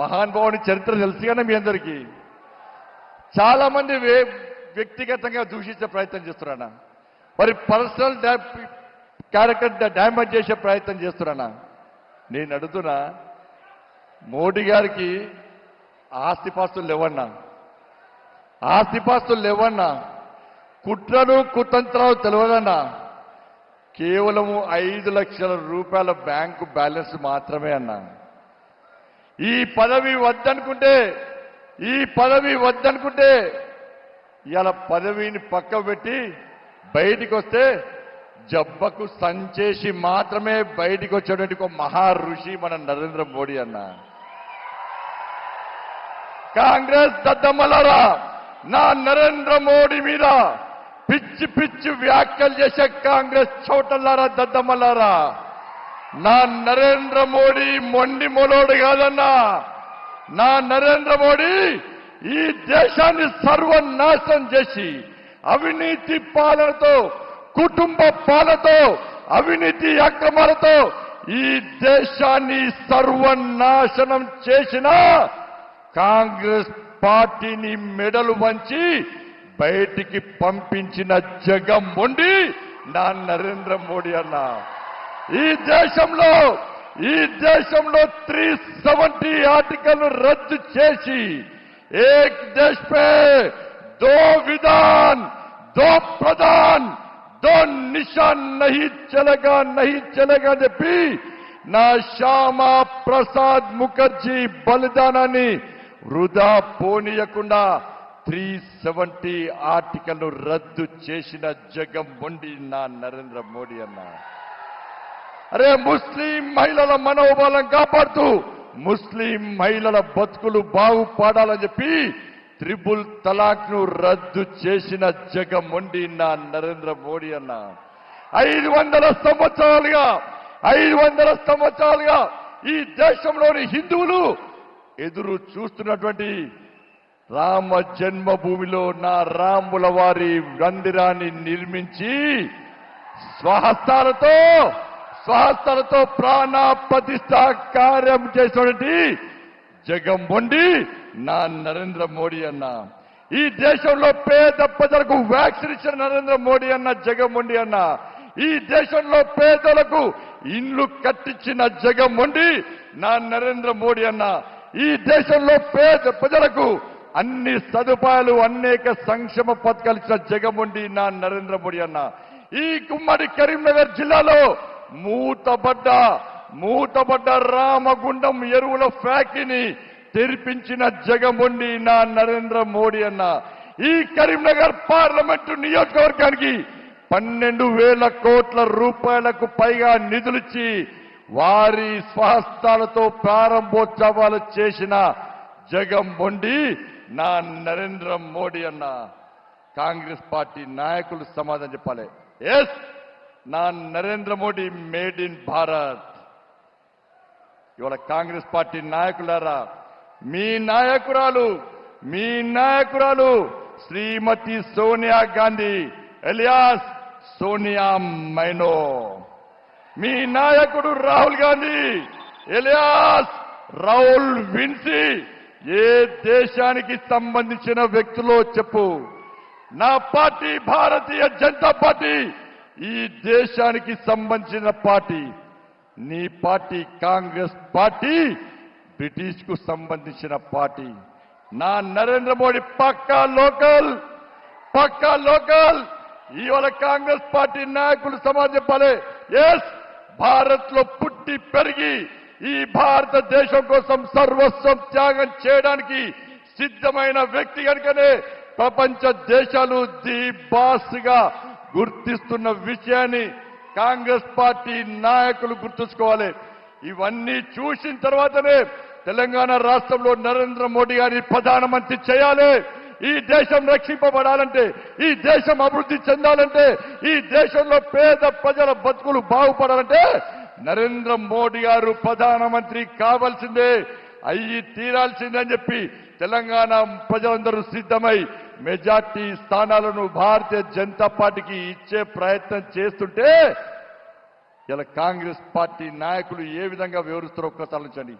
మహానుభావుని చరిత్ర తెలుసు కానీ మీ అందరికీ. చాలా మంది వ్యక్తిగతంగా దూషించే ప్రయత్నం చేస్తున్నారా మరి పర్సనల్ క్యారెక్టర్ డ్యామేజ్ చేసే ప్రయత్నం చేస్తున్నానా నేను అడుగుతున్నా మోడీ గారికి ఆస్తిపాస్తులు లేవన్నా ఆస్తిపాస్తులు లేవన్నా కుట్రను కుతంత్రాలు తెలియదన్నా కేవలము ఐదు లక్షల రూపాయల బ్యాంకు బ్యాలెన్స్ మాత్రమే అన్నా. ఈ పదవి వద్దనుకుంటే ఈ పదవి వద్దనుకుంటే ఇలా పదవిని పక్క పెట్టి బయటికి వస్తే జబ్బకు సంచేసి మాత్రమే బయటికి వచ్చేటువంటి ఒక మహా ఋషి మన నరేంద్ర మోడీ అన్న. కాంగ్రెస్ దద్దమ్మలారా నా నరేంద్ర మోడీ మీద పిచ్చి పిచ్చి వ్యాఖ్యలు చేసే కాంగ్రెస్ చోటల్లారా దద్దమ్మలారా నా నరేంద్ర మోడీ మొండి మొలోడు కాదన్నా నా నరేంద్ర మోడీ ఈ దేశాన్ని సర్వనాశనం చేసి అవినీతి పాలనతో కుటుంబ పాలనతో అవినీతి అక్రమాలతో ఈ దేశాన్ని సర్వనాశనం చేసిన కాంగ్రెస్ పార్టీని మెడలు వంచి బయటికి పంపించిన జగమ్మొండి నా నరేంద్ర మోడీ అన్నా ఈ దేశంలో ఈ దేశంలో త్రీ సెవెంటీ ఆర్టికల్ రద్దు చేసి ఏక్ దేశ్ పే దో విధాన్ దో ప్రధాన్ దో నిశాన్ నహి చలగా నహి చలగా చెప్పి నా శ్యామా ప్రసాద్ ముఖర్జీ బలిదానాన్ని వృధా పోనీయకుండా త్రీ సెవెంటీ ఆర్టికల్ రద్దు చేసిన జగం మొండి నా నరేంద్ర మోడీ అన్నా. అరే ముస్లిం మహిళల మనోబలం కాపాడుతూ ముస్లిం మహిళల బతుకులు బాగుపడాలని చెప్పి త్రిబుల్ తలాక్ను రద్దు చేసిన జగమొండి నా నరేంద్ర మోడీ అన్న. ఐదు వందల సంవత్సరాలుగా ఐదు వందల సంవత్సరాలుగా ఈ దేశంలోని హిందువులు ఎదురు చూస్తున్నటువంటి రామ జన్మభూమిలో నా రాముల వారి మందిరాన్ని నిర్మించి స్వహస్తాలతో స్వహస్తాలతో ప్రాణ ప్రతిష్ట కార్యం చేసినటువంటి వండి నా నరేంద్ర మోడీ అన్న. ఈ దేశంలో పేద ప్రజలకు వ్యాక్సిన్ ఇచ్చిన నరేంద్ర మోడీ అన్న జగం వండి అన్న. ఈ దేశంలో పేదలకు ఇండ్లు కట్టించిన జగం వండి నా నరేంద్ర మోడీ అన్న. ఈ దేశంలో పేద ప్రజలకు అన్ని సదుపాయాలు అనేక సంక్షేమ పథకాలు ఇచ్చిన ఉండి నా నరేంద్ర మోడీ అన్న. ఈ కుమ్మడి కరీంనగర్ జిల్లాలో మూతబడ్డ మూతబడ్డ రామగుండం ఎరువుల ఫ్యాక్టరీని తెరిపించిన జగముండి నా నరేంద్ర మోడీ అన్న. ఈ కరీంనగర్ పార్లమెంటు నియోజకవర్గానికి పన్నెండు వేల కోట్ల రూపాయలకు పైగా నిధులిచ్చి వారి స్వహస్తాలతో ప్రారంభోత్సవాలు చేసిన జగం బొండి నా నరేంద్ర మోడీ అన్న. కాంగ్రెస్ పార్టీ నాయకులు సమాధానం చెప్పాలి. ఎస్! నా నరేంద్ర మోడీ మేడ్ ఇన్ భారత్. ఇవాళ కాంగ్రెస్ పార్టీ నాయకులారా మీ నాయకురాలు మీ నాయకురాలు శ్రీమతి సోనియా గాంధీ ఎలియాస్ సోనియా మైనో. మీ నాయకుడు రాహుల్ గాంధీ ఎలియాస్ రాహుల్ విన్సీ. ఏ దేశానికి సంబంధించిన వ్యక్తులో చెప్పు. నా పార్టీ భారతీయ జనతా పార్టీ ఈ దేశానికి సంబంధించిన పార్టీ నీ పార్టీ కాంగ్రెస్ పార్టీ బ్రిటిష్కు సంబంధించిన పార్టీ. నా నరేంద్ర మోడీ పక్కా లోకల్ పక్కా లోకల్. ఇవాళ కాంగ్రెస్ పార్టీ నాయకులు సమాజం చెప్పాలి. ఎస్ భారత్లో పుట్టి పెరిగి ఈ భారతదేశం కోసం సర్వస్వం త్యాగం చేయడానికి సిద్ధమైన వ్యక్తి కనుకనే ప్రపంచ దేశాలు ది బాస్గా గుర్తిస్తున్న విషయాన్ని కాంగ్రెస్ పార్టీ నాయకులు గుర్తుంచుకోవాలి. ఇవన్నీ చూసిన తర్వాతనే తెలంగాణ రాష్ట్రంలో నరేంద్ర మోడీ గారిని ప్రధానమంత్రి చేయాలి. ఈ దేశం రక్షింపబడాలంటే ఈ దేశం అభివృద్ధి చెందాలంటే ఈ దేశంలో పేద ప్రజల బతుకులు బాగుపడాలంటే నరేంద్ర మోడీ గారు ప్రధానమంత్రి కావాల్సిందే. అయ్యి తీరాల్సిందే అని చెప్పి తెలంగాణ ప్రజలందరూ సిద్ధమై మెజార్టీ స్థానాలను భారతీయ జనతా పార్టీకి ఇచ్చే ప్రయత్నం చేస్తుంటే ఇలా కాంగ్రెస్ పార్టీ నాయకులు ఏ విధంగా వివరిస్తారో ఒక్కసారి